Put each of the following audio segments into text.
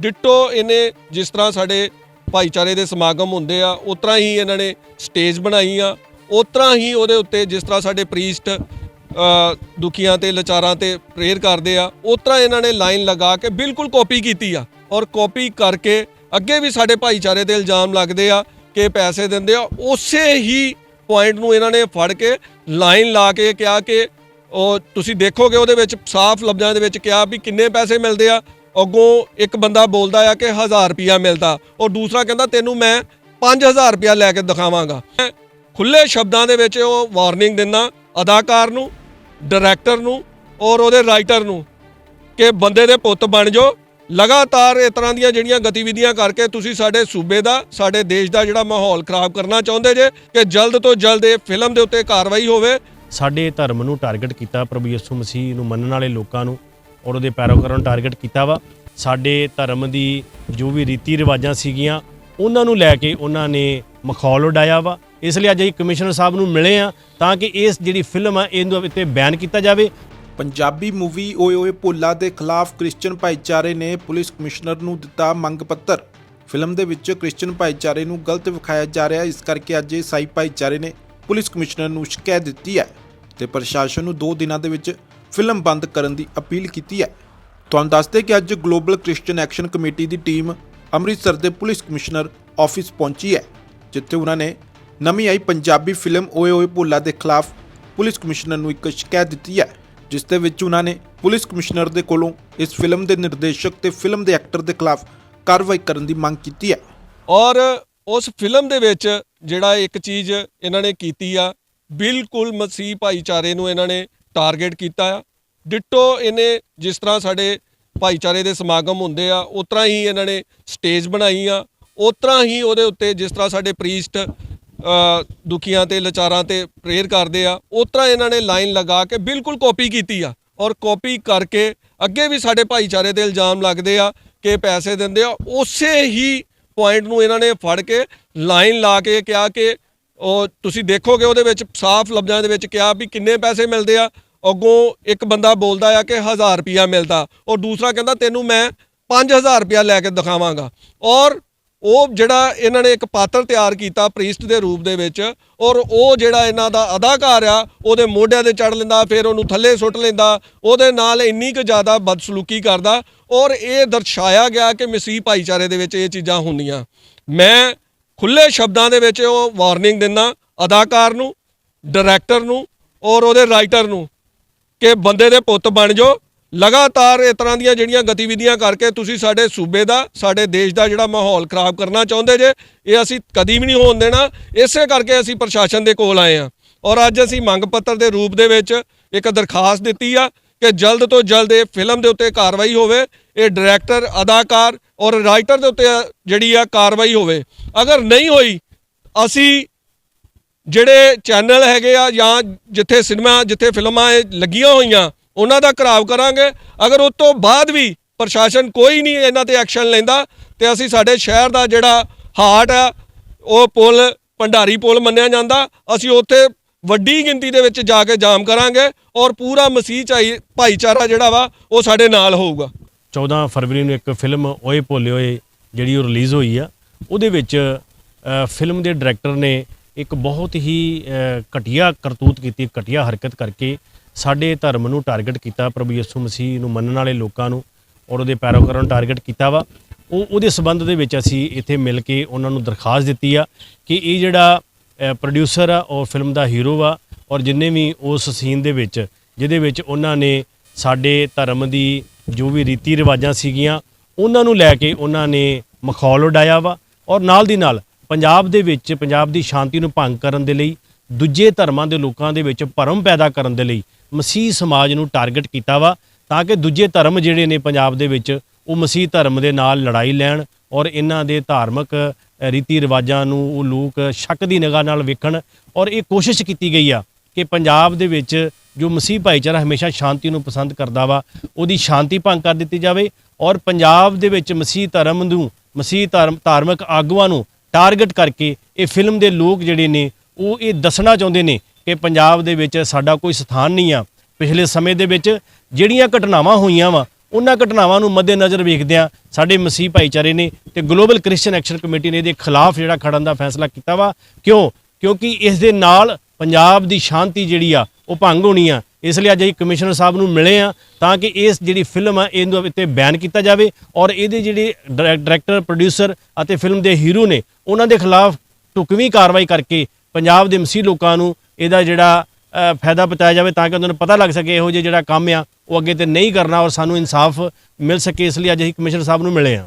Ditto ਇਹਨੇ ਜਿਸ ਤਰ੍ਹਾਂ ਸਾਡੇ ਭਾਈਚਾਰੇ ਦੇ ਸਮਾਗਮ ਹੁੰਦੇ ਆ, ਉਸ ਤਰ੍ਹਾਂ ਹੀ ਇਹਨਾਂ ਨੇ ਸਟੇਜ ਬਣਾਈ ਆ ਉਸ ਤਰ੍ਹਾਂ ਹੀ ਉਹਦੇ ਉੱਤੇ ਜਿਸ ਤਰ੍ਹਾਂ ਸਾਡੇ ਪ੍ਰੀਸਟ ਦੁਖੀਆਂ ਤੇ ਲਚਾਰਾਂ ਤੇ ਪ੍ਰੇਅਰ ਕਰਦੇ ਆ, ਉਸ ਤਰ੍ਹਾਂ ਇਹਨਾਂ ਨੇ ਲਾਈਨ ਲਗਾ ਕੇ ਬਿਲਕੁਲ ਕਾਪੀ ਕੀਤੀ ਆ। ਔਰ ਕਾਪੀ ਕਰਕੇ ਅੱਗੇ ਵੀ ਸਾਡੇ ਭਾਈਚਾਰੇ ਤੇ ਇਲਜ਼ਾਮ ਲੱਗਦੇ ਆ ਕਿ ਪੈਸੇ ਦਿੰਦੇ ਆ। ਉਸੇ ਹੀ ਪੁਆਇੰਟ ਨੂੰ ਇਹਨਾਂ ਨੇ ਫੜ ਕੇ ਲਾਈਨ ਲਾ ਕੇ ਕਿਹਾ ਕਿ, ਉਹ ਤੁਸੀਂ ਦੇਖੋਗੇ ਉਹਦੇ ਵਿੱਚ ਸਾਫ਼ ਲਫ਼ਜ਼ਾਂ ਦੇ ਵਿੱਚ ਕਿਹਾ ਵੀ ਕਿੰਨੇ ਪੈਸੇ ਮਿਲਦੇ ਆ। ਅੱਗੋਂ ਇੱਕ ਬੰਦਾ ਬੋਲਦਾ ਆ ਕਿ 1000 ਰੁਪਿਆ ਮਿਲਦਾ। ਔਰ ਦੂਸਰਾ ਕਹਿੰਦਾ, ਤੈਨੂੰ ਮੈਂ 5000 ਰੁਪਿਆ ਲੈ ਕੇ ਦਿਖਾਵਾਂਗਾ। ਮੈਂ ਖੁੱਲੇ ਸ਼ਬਦਾਂ ਦੇ ਵਿੱਚ ਉਹ ਵਾਰਨਿੰਗ ਦਿੰਦਾ, ਅਦਾਕਾਰ ਨੂੰ ਡਾਇਰੈਕਟਰ ਨੂੰ ਔਰ ਉਹਦੇ ਰਾਈਟਰ ਨੂੰ ਕਿ ਬੰਦੇ ਦੇ ਪੁੱਤ ਬਣ ਜਾਓ। ਲਗਾਤਾਰ ਇਸ ਤਰ੍ਹਾਂ ਦੀਆਂ ਜਿਹੜੀਆਂ ਗਤੀਵਿਧੀਆਂ ਕਰਕੇ ਤੁਸੀਂ ਸਾਡੇ ਸੂਬੇ ਦਾ, ਸਾਡੇ ਦੇਸ਼ ਦਾ ਜਿਹੜਾ ਮਾਹੌਲ ਖਰਾਬ ਕਰਨਾ ਚਾਹੁੰਦੇ ਜੇ, ਕਿ ਜਲਦ ਤੋਂ ਜਲਦ ਇਹ ਫਿਲਮ ਦੇ ਉੱਤੇ ਕਾਰਵਾਈ ਹੋਵੇ। ਸਾਡੇ ਧਰਮ ਨੂੰ ਟਾਰਗੇਟ ਕੀਤਾ ਪ੍ਰਭੂ ਯਿਸੂ ਮਸੀਹ ਨੂੰ ਮੰਨਣ ਵਾਲੇ ਲੋਕਾਂ ਨੂੰ ਔਰ ਉਹਦੇ ਪੈਰੋਕਾਰਾਂ ਨੂੰ ਟਾਰਗੇਟ ਕੀਤਾ ਵਾ। ਸਾਡੇ ਧਰਮ ਦੀ ਜੋ ਵੀ ਰੀਤੀ ਰਿਵਾਜਾਂ ਸੀਗੀਆਂ, ਉਹਨਾਂ ਨੂੰ ਲੈ ਕੇ ਉਹਨਾਂ ਨੇ ਮਖੌਲ ਉਡਾਇਆ ਵਾ। ਇਸ ਲਈ ਅੱਜ ਅਸੀਂ ਕਮਿਸ਼ਨਰ ਸਾਹਿਬ ਨੂੰ ਮਿਲੇ ਆ ਤਾਂ ਕਿ ਇਸ ਜਿਹੜੀ ਫਿਲਮ ਆ, ਇਹਨੂੰ ਉੱਤੇ ਬੈਨ ਕੀਤਾ ਜਾਵੇ। ਪੰਜਾਬੀ ਮੂਵੀ ਓਏ ਓਏ ਭੋਲਾ ਦੇ ਖਿਲਾਫ ਕ੍ਰਿਸਚੀਅਨ ਭਾਈਚਾਰੇ ਨੇ ਪੁਲਿਸ ਕਮਿਸ਼ਨਰ ਨੂੰ ਦਿੱਤਾ ਮੰਗ ਪੱਤਰ। ਫਿਲਮ ਦੇ ਵਿੱਚ ਕ੍ਰਿਸਚੀਅਨ ਭਾਈਚਾਰੇ ਨੂੰ ਗਲਤ ਵਿਖਾਇਆ ਜਾ ਰਿਹਾ ਇਸ ਕਰਕੇ ਅੱਜ ਈਸਾਈ ਭਾਈਚਾਰੇ ਨੇ ਪੁਲਿਸ ਕਮਿਸ਼ਨਰ ਨੂੰ ਸ਼ਿਕਾਇਤ ਦਿੱਤੀ ਹੈ। ਤੇ ਪ੍ਰਸ਼ਾਸਨ ਨੂੰ 2 ਦਿਨਾਂ ਦੇ ਵਿੱਚ ਫਿਲਮ ਬੰਦ ਕਰਨ ਦੀ ਅਪੀਲ ਕੀਤੀ ਹੈ। ਤੁਹਾਨੂੰ ਦੱਸਦੇ ਕਿ ਅੱਜ ਗਲੋਬਲ ਕ੍ਰਿਸਚੀਅਨ ਐਕਸ਼ਨ ਕਮੇਟੀ ਦੀ ਟੀਮ ਅੰਮ੍ਰਿਤਸਰ ਦੇ ਪੁਲਿਸ ਕਮਿਸ਼ਨਰ ਆਫਿਸ ਪਹੁੰਚੀ ਹੈ, ਜਿੱਥੇ ਉਹਨਾਂ ਨੇ ਨਵੀਂ ਆਈ ਪੰਜਾਬੀ ਫਿਲਮ ਓਏ ਓਏ ਭੋਲਾ ਦੇ ਖਿਲਾਫ ਪੁਲਿਸ ਕਮਿਸ਼ਨਰ ਨੂੰ ਇੱਕ ਸ਼ਿਕਾਇਤ ਦਿੱਤੀ ਹੈ, ਜਿਸ ਦੇ ਵਿੱਚ ਉਹਨਾਂ ਨੇ ਪੁਲਿਸ ਕਮਿਸ਼ਨਰ ਦੇ ਕੋਲੋਂ ਇਸ ਫਿਲਮ ਦੇ ਨਿਰਦੇਸ਼ਕ ਤੇ ਫਿਲਮ ਦੇ ਐਕਟਰ ਦੇ ਖਿਲਾਫ ਕਾਰਵਾਈ ਕਰਨ ਦੀ ਮੰਗ ਕੀਤੀ ਹੈ। ਔਰ ਉਸ ਫਿਲਮ ਦੇ ਵਿੱਚ ਜਿਹੜਾ ਇੱਕ ਚੀਜ਼ ਇਹਨਾਂ ਨੇ ਕੀਤੀ ਆ, ਬਿਲਕੁਲ ਮਸੀਹ ਭਾਈਚਾਰੇ ਨੂੰ ਇਹਨਾਂ ਨੇ ਟਾਰਗੇਟ ਕੀਤਾ ਆ। ਡਿੱਟੋ ਇਹਨੇ ਜਿਸ ਤਰ੍ਹਾਂ ਸਾਡੇ ਭਾਈਚਾਰੇ ਦੇ ਸਮਾਗਮ ਹੁੰਦੇ ਆ, ਉਸ ਤਰ੍ਹਾਂ ਹੀ ਇਹਨਾਂ ਨੇ ਸਟੇਜ ਬਣਾਈ ਆ ਉਸ ਤਰ੍ਹਾਂ ਹੀ ਉਹਦੇ ਉੱਤੇ ਜਿਸ ਤਰ੍ਹਾਂ ਸਾਡੇ ਪ੍ਰੀਸਟ ਦੁਖੀਆਂ ਤੇ ਲਚਾਰਾਂ ਤੇ ਪ੍ਰੇਅਰ ਕਰਦੇ ਆ, ਉਸ ਤਰ੍ਹਾਂ ਇਹਨਾਂ ਨੇ ਲਾਈਨ ਲਗਾ ਕੇ ਬਿਲਕੁਲ ਕਾਪੀ ਕੀਤੀ ਆ। ਔਰ ਕਾਪੀ ਕਰਕੇ ਅੱਗੇ ਵੀ ਸਾਡੇ ਭਾਈਚਾਰੇ ਤੇ ਇਲਜ਼ਾਮ ਲੱਗਦੇ ਆ ਕਿ ਪੈਸੇ ਦਿੰਦੇ ਆ। ਉਸੇ ਹੀ ਪੁਆਇੰਟ ਨੂੰ ਇਹਨਾਂ ਨੇ ਫੜ ਕੇ ਲਾਈਨ ਲਾ ਕੇ ਕਿਹਾ ਕਿ ਉਹ ਤੁਸੀਂ ਦੇਖੋਗੇ ਉਹਦੇ ਵਿੱਚ ਸਾਫ਼ ਲਫ਼ਜ਼ਾਂ ਦੇ ਵਿੱਚ ਕਿਹਾ ਵੀ ਕਿੰਨੇ ਪੈਸੇ ਮਿਲਦੇ ਆ। ਅੱਗੋਂ ਇੱਕ ਬੰਦਾ ਬੋਲਦਾ ਆ ਕਿ 1000 ਰੁਪਿਆ ਮਿਲਦਾ ਔਰ ਦੂਸਰਾ ਕਹਿੰਦਾ ਤੈਨੂੰ ਮੈਂ 5000 ਰੁਪਿਆ ਲੈ ਕੇ ਦਿਖਾਵਾਂਗਾ। ਔਰ ਉਹ ਜਿਹੜਾ ਇਹਨਾਂ ਨੇ ਇੱਕ ਪਾਤਰ ਤਿਆਰ ਕੀਤਾ ਪ੍ਰੀਸਟ ਦੇ ਰੂਪ ਦੇ ਵਿੱਚ, ਔਰ ਉਹ ਜਿਹੜਾ ਇਹਨਾਂ ਦਾ ਅਦਾਕਾਰ ਆ, ਉਹਦੇ ਮੋਢਿਆਂ ਤੇ ਚੜ ਲੈਂਦਾ, ਫਿਰ ਉਹਨੂੰ ਥੱਲੇ ਸੁੱਟ ਲੈਂਦਾ, ਉਹਦੇ ਨਾਲ ਇੰਨੀ ਕੁ ਜ਼ਿਆਦਾ ਬਦਸਲੂਕੀ ਕਰਦਾ, ਔਰ ਇਹ ਦਰਸਾਇਆ ਗਿਆ ਕਿ ਮਸੀਹ ਭਾਈਚਾਰੇ ਦੇ ਵਿੱਚ ਇਹ ਚੀਜ਼ਾਂ ਹੁੰਦੀਆਂ। ਮੈਂ ਖੁੱਲੇ ਸ਼ਬਦਾਂ ਦੇ ਵਿੱਚ ਉਹ ਵਾਰਨਿੰਗ ਦਿੰਦਾ, ਅਦਾਕਾਰ ਨੂੰ ਡਾਇਰੈਕਟਰ ਨੂੰ, ਔਰ ਉਹਦੇ ਰਾਈਟਰ ਨੂੰ ਕਿ ਬੰਦੇ ਦੇ ਪੁੱਤ ਬਣ ਜਾਓ। ਲਗਾਤਾਰ ਇਸ ਤਰ੍ਹਾਂ ਦੀਆਂ ਜਿਹੜੀਆਂ ਗਤੀਵਿਧੀਆਂ ਕਰਕੇ ਤੁਸੀਂ ਸਾਡੇ ਸੂਬੇ ਦਾ, ਸਾਡੇ ਦੇਸ਼ ਦਾ ਜਿਹੜਾ ਮਾਹੌਲ ਖਰਾਬ ਕਰਨਾ ਚਾਹੁੰਦੇ ਜੇ, ਇਹ ਅਸੀਂ ਕਦੀ ਵੀ ਨਹੀਂ ਹੋਣ ਦੇਣਾ। ਇਸੇ ਕਰਕੇ ਅਸੀਂ ਪ੍ਰਸ਼ਾਸਨ ਦੇ ਕੋਲ ਆਏ ਆ ਔਰ ਅੱਜ ਅਸੀਂ ਮੰਗ ਪੱਤਰ ਦੇ ਰੂਪ ਦੇ ਵਿੱਚ ਇੱਕ ਦਰਖਾਸਤ ਦਿੱਤੀ ਆ ਕਿ ਜਲਦ ਤੋਂ ਜਲਦ ਇਹ ਫਿਲਮ ਦੇ ਉੱਤੇ ਕਾਰਵਾਈ ਹੋਵੇ, ਇਹ ਡਾਇਰੈਕਟਰ, ਅਦਾਕਾਰ ਔਰ ਰਾਈਟਰ ਦੇ ਉੱਤੇ ਜਿਹੜੀ ਆ ਕਾਰਵਾਈ ਹੋਵੇ। ਅਗਰ ਨਹੀਂ ਹੋਈ, ਅਸੀਂ ਜਿਹੜੇ ਚੈਨਲ ਹੈਗੇ ਆ ਜਾਂ ਜਿੱਥੇ ਸਿਨੇਮਾ, ਜਿੱਥੇ ਫਿਲਮਾਂ ਇਹ ਲੱਗੀਆਂ ਹੋਈਆਂ, ਉਹਨਾਂ ਦਾ ਘਰਾਵ ਕਰਾਂਗੇ। ਅਗਰ ਉਸ ਤੋਂ ਬਾਅਦ ਵੀ ਪ੍ਰਸ਼ਾਸਨ ਕੋਈ ਨਹੀਂ ਇਹਨਾਂ ਤੇ ਐਕਸ਼ਨ ਲੈਂਦਾ, ਤੇ ਅਸੀਂ ਸਾਡੇ ਸ਼ਹਿਰ ਦਾ ਜਿਹੜਾ ਹਾਰਟ ਆ, ਉਹ ਪੁਲ, ਭੰਡਾਰੀ ਪੁਲ ਮੰਨਿਆ ਜਾਂਦਾ, ਅਸੀਂ ਉੱਥੇ ਵੱਡੀ ਗਿਣਤੀ ਦੇ ਵਿੱਚ ਜਾ ਕੇ ਜਾਮ ਕਰਾਂਗੇ ਔਰ ਪੂਰਾ ਮਸੀਹ ਚਾਈ ਭਾਈਚਾਰਾ ਜਿਹੜਾ ਵਾ, ਉਹ ਸਾਡੇ ਨਾਲ ਹੋਊਗਾ। 14 ਫਰਵਰੀ ਨੂੰ ਇੱਕ ਫਿਲਮ ਓਏ ਭੋਲੇ ਓਏ ਜਿਹੜੀ ਉਹ ਰਿਲੀਜ਼ ਹੋਈ ਆ, ਉਹਦੇ ਵਿੱਚ ਫਿਲਮ ਦੇ ਡਾਇਰੈਕਟਰ ਨੇ ਇੱਕ ਬਹੁਤ ਹੀ ਘਟੀਆ ਕਰਤੂਤ ਕੀਤੀ, ਘਟੀਆ ਹਰਕਤ ਕਰਕੇ ਸਾਡੇ ਧਰਮ ਨੂੰ ਟਾਰਗੇਟ ਕੀਤਾ, ਪ੍ਰਭੂ ਯਿਸੂ ਮਸੀਹ ਨੂੰ ਮੰਨਣ ਵਾਲੇ ਲੋਕਾਂ ਨੂੰ ਔਰ ਉਹਦੇ ਪੈਰੋਕਾਰਾਂ ਨੂੰ ਟਾਰਗੇਟ ਕੀਤਾ ਵਾ। ਉਹ, ਉਹਦੇ ਸਬੰਧ ਦੇ ਵਿੱਚ ਅਸੀਂ ਇੱਥੇ ਮਿਲ ਕੇ ਉਹਨਾਂ ਨੂੰ ਦਰਖਾਸਤ ਦਿੱਤੀ ਆ ਕਿ ਇਹ ਜਿਹੜਾ ਪ੍ਰੋਡਿਊਸਰ ਆ, ਉਹ ਫਿਲਮ ਦਾ ਹੀਰੋ ਵਾ ਔਰ ਜਿੰਨੇ ਵੀ ਉਸ ਸੀਨ ਦੇ ਵਿੱਚ, ਜਿਹਦੇ ਵਿੱਚ ਉਹਨਾਂ ਨੇ ਸਾਡੇ ਧਰਮ ਦੀ ਜੋ ਵੀ ਰੀਤੀ ਰਿਵਾਜਾਂ ਸੀਗੀਆਂ, ਉਹਨਾਂ ਨੂੰ ਲੈ ਕੇ ਉਹਨਾਂ ਨੇ ਮਖੌਲ ਉਡਾਇਆ ਵਾ ਔਰ ਨਾਲ ਦੀ ਨਾਲ ਪੰਜਾਬ ਦੇ ਵਿੱਚ ਪੰਜਾਬ ਦੀ ਸ਼ਾਂਤੀ ਨੂੰ ਭੰਗ ਕਰਨ ਦੇ ਲਈ, ਦੂਜੇ ਧਰਮਾਂ ਦੇ ਲੋਕਾਂ ਦੇ ਵਿੱਚ ਭਰਮ ਪੈਦਾ ਕਰਨ ਦੇ ਲਈ ਮਸੀਹ ਸਮਾਜ ਨੂੰ ਟਾਰਗੇਟ ਕੀਤਾ ਵਾ, ਤਾਂ ਕਿ ਦੂਜੇ ਧਰਮ ਜਿਹੜੇ ਨੇ ਪੰਜਾਬ ਦੇ ਵਿੱਚ, ਉਹ ਮਸੀਹ ਧਰਮ ਦੇ ਨਾਲ ਲੜਾਈ ਲੈਣ ਔਰ ਇਹਨਾਂ ਦੇ ਧਾਰਮਿਕ ਰੀਤੀ ਰਿਵਾਜਾਂ ਨੂੰ ਉਹ ਲੋਕ ਸ਼ੱਕ ਦੀ ਨਿਗਾਹ ਨਾਲ ਵੇਖਣ ਔਰ ਇਹ ਕੋਸ਼ਿਸ਼ ਕੀਤੀ ਗਈ ਆ ਕਿ ਪੰਜਾਬ ਦੇ ਵਿੱਚ ਜੋ ਮਸੀਹ ਭਾਈਚਾਰਾ ਹਮੇਸ਼ਾ ਸ਼ਾਂਤੀ ਨੂੰ ਪਸੰਦ ਕਰਦਾ ਵਾ, ਉਹਦੀ ਸ਼ਾਂਤੀ ਭੰਗ ਕਰ ਦਿੱਤੀ ਜਾਵੇ ਔਰ ਪੰਜਾਬ ਦੇ ਵਿੱਚ ਮਸੀਹ ਧਰਮ ਨੂੰ, ਮਸੀਹ ਧਰਮ, ਧਾਰਮਿਕ ਆਗੂਆਂ ਨੂੰ ਟਾਰਗੇਟ ਕਰਕੇ ਇਹ ਫਿਲਮ ਦੇ ਲੋਕ ਜਿਹੜੇ ਨੇ, ਉਹ ਇਹ ਦੱਸਣਾ ਚਾਹੁੰਦੇ ਨੇ ਕਿ ਪੰਜਾਬ ਦੇ ਵਿੱਚ ਸਾਡਾ ਕੋਈ ਸਥਾਨ ਨਹੀਂ ਆ। ਪਿਛਲੇ ਸਮੇਂ ਦੇ ਵਿੱਚ ਜਿਹੜੀਆਂ ਘਟਨਾਵਾਂ ਹੋਈਆਂ ਵਾ, ਉਹਨਾਂ ਘਟਨਾਵਾਂ ਨੂੰ ਮੱਦੇਨਜ਼ਰ ਵੇਖਦਿਆਂ ਸਾਡੇ ਮਸੀਹ ਭਾਈਚਾਰੇ ਨੇ ਤੇ ਗਲੋਬਲ ਕ੍ਰਿਸਚੀਅਨ ਐਕਸ਼ਨ ਕਮੇਟੀ ਨੇ ਇਹਦੇ ਖਿਲਾਫ ਜਿਹੜਾ ਖੜਨ ਦਾ ਫੈਸਲਾ ਕੀਤਾ ਵਾ। ਕਿਉਂ? ਕਿਉਂਕਿ ਇਸ ਦੇ ਨਾਲ ਪੰਜਾਬ ਦੀ ਸ਼ਾਂਤੀ ਜਿਹੜੀ ਆ, ਉਹ ਭੰਗ ਹੋਣੀ ਆ। ਇਸ ਲਈ ਅੱਜ ਅਸੀਂ ਕਮਿਸ਼ਨਰ ਸਾਹਿਬ ਨੂੰ ਮਿਲੇ ਆ ਤਾਂ ਕਿ ਇਸ ਜਿਹੜੀ ਫਿਲਮ ਆ ਇਹਨੂੰ ਇੱਥੇ ਬੈਨ ਕੀਤਾ ਜਾਵੇ ਔਰ ਇਹਦੇ ਜਿਹੜੇ ਡਾਇਰੈਕ- ਡਾਇਰੈਕਟਰ, ਪ੍ਰੋਡਿਊਸਰ ਅਤੇ ਫਿਲਮ ਦੇ ਹੀਰੋ ਨੇ, ਉਹਨਾਂ ਦੇ ਖਿਲਾਫ ਢੁਕਵੀਂ ਕਾਰਵਾਈ ਕਰਕੇ ਪੰਜਾਬ ਦੇ ਮਸੀਹ ਲੋਕਾਂ ਨੂੰ ਇਹਦਾ ਜਿਹੜਾ ਫਾਇਦਾ ਬਤਾਇਆ ਜਾਵੇ ਤਾਂ ਕਿ ਉਹਨਾਂ ਨੂੰ ਪਤਾ ਲੱਗ ਸਕੇ ਇਹੋ ਜਿਹੇ ਜਿਹੜਾ ਕੰਮ ਆ, ਉਹ ਅੱਗੇ ਤੇ ਨਹੀਂ ਕਰਨਾ ਔਰ ਸਾਨੂੰ ਇਨਸਾਫ ਮਿਲ ਸਕੇ, ਇਸ ਲਈ ਅੱਜ ਅਸੀਂ ਕਮਿਸ਼ਨਰ ਸਾਹਿਬ ਨੂੰ ਮਿਲੇ ਆ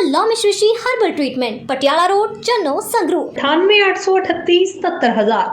ਪਤਾ Lomish Rishi herbal treatment Patiala road Channo Sangrur. 9883 77000